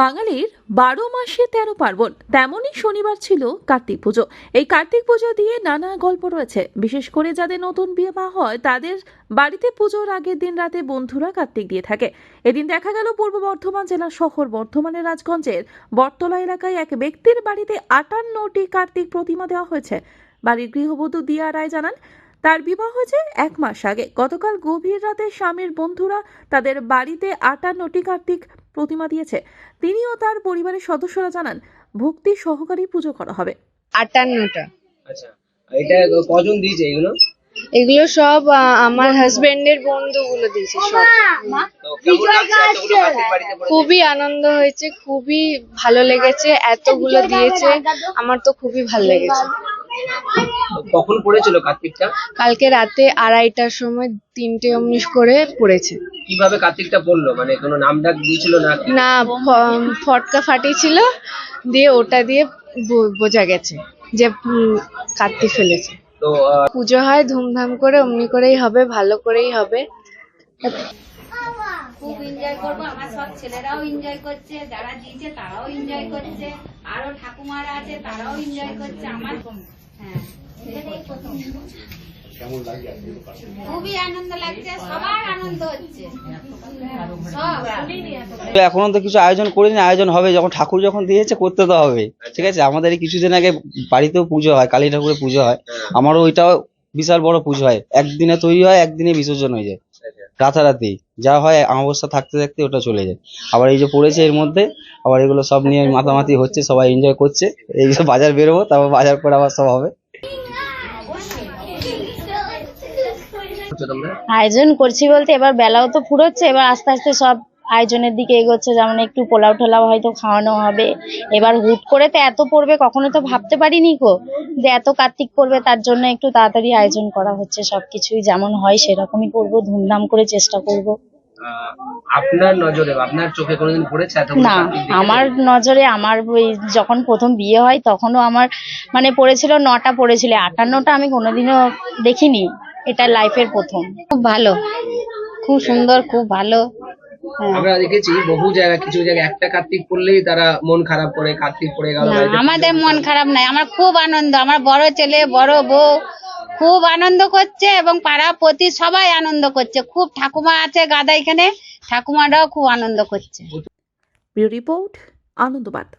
বাঙালির বারো মাসে তেরো পার্বণ, তেমনই শনিবার ছিল কার্তিক পুজো। এই কার্তিক পুজো দিয়ে নানা গল্প রয়েছে। বিশেষ করে যাদের নতুন বিয়ে বা হয়, তাদের বাড়িতে পুজোর আগের দিন রাতে বন্ধুরা কার্তিক দিয়ে থাকে। এদিন দেখা গেল পূর্ব বর্ধমান জেলার শহর, বর্ধমানের রাজগঞ্জের বটতলা এলাকায় এক ব্যক্তির বাড়িতে আটান্নটি কার্তিক প্রতিমা দেওয়া হয়েছে। বাড়ির গৃহবধূ দিয়া রায় জানান, তার বিবাহ হয়েছে এক মাস আগে। গতকাল গভীর রাতে স্বামীর বন্ধুরা তাদের বাড়িতে আটান্নটি কার্তিক প্রতিমা দিয়েছে। তিনি ও তার পরিবারের সদস্যরা জানান ভক্তি সহকারী পুজো করা হবে। আটান্নটা। আচ্ছা এটা কজন দিয়েছে এগুলো? এগুলো সব আমার হাজবেন্ডের বন্ধুগুলো দিয়েছে সব? খুবই আনন্দ হয়েছে খুবই ভালো লেগেছে এতগুলো দিয়েছে আমার তো খুবই ভালো লেগেছে। কখন পড়েছিল কার্তিকটা? কালকে রাতে আড়াইটার সময় তিনটে অমনিশ করে পড়েছে। কীভাবে কার্তিকটা পড়ল? মানে কোনো নাম ডাক দিয়েছিল না না ফ- ফটকা ফাটিয়েছিল দিয়ে ওটা দিয়ে বো- বোঝা গেছে যে উম, কাটতে ফেলেছে। তো আহ, পুজো হয় ধুমধাম করে অমনি করেই হবে ভালো করেই হবে। খুব এনজয় করব আমার সব ছেলেরাও এনজয় করছে যারা দিয়েছে তারাও এনজয় করছে আরও ঠাকুমারা আছে তারাও এনজয় করছে আমার এখনও তো কিছু আয়োজন করিনি, আয়োজন হবে, যখন ঠাকুর যখন দিয়েছে, করতে তো হবে। ঠিক আছে? আমাদের কিছুদিন আগে বাড়িতেও পুজো হয়, কালী ঠাকুরের পুজো হয়। আমারও ওইটাও বিশাল বড় পুজো হয়। একদিনে তৈরি হয়, একদিনে বিসর্জন হয়ে যায়। রাতারাতি যা হয়, অমাবস্যা থাকতে থাকতে ওটা চলে যায়। আবার এই যে পড়েছে এর মধ্যে, আবার এগুলো সব নিয়ে মাতামাতি হচ্ছে, সবাই এনজয় করছে। এই যে বাজার বেরোবো, তারপর বাজার করে আবার সব হবে। আয়োজন করছি বলতে এবার বেলাও তো ফুরোচ্ছে, এবার আস্তে আস্তে সব আয়োজনের দিকে এগোচ্ছে যেমন একটু পোলাও টোলাও হয়তো খাওয়ানো হবে। এবার হুট করে তো এত পড়বে কখনো তো ভাবতে পারিনি কো যে এত কার্তিক পড়বে তার জন্য একটু তাড়াতাড়ি আয়োজন করা হচ্ছে সবকিছুই যেমন হয় সেরকমই করব ধুমধাম করে চেষ্টা করব। আপনার নজরে আপনার চোখে কোনোদিন পড়েছে না আমার নজরে আমার ওই যখন প্রথম বিয়ে হয় তখনও আমার মানে পড়েছিল নটা পড়েছিল আটান্নটা আমি কোনোদিনও দেখিনি এটা লাইফের প্রথম। খুব ভালো খুব সুন্দর খুব ভালো। আমরা দেখেছি বহু জায়গায় কিছু জায়গায় একটা কার্তিক পড়লেই তারা মন খারাপ করে কার্তিক পড়ে গেল আমাদের মন খারাপ নাই আমার খুব আনন্দ আমার বড় ছেলে বড় বউ খুব আনন্দ করছে এবং পাড়া প্রতি সবাই আনন্দ করছে। খুব ঠাকুমা আছে গাদা এখানে ঠাকুমাটাও খুব আনন্দ করছে। রিপোর্ট আনন্দবার্তা।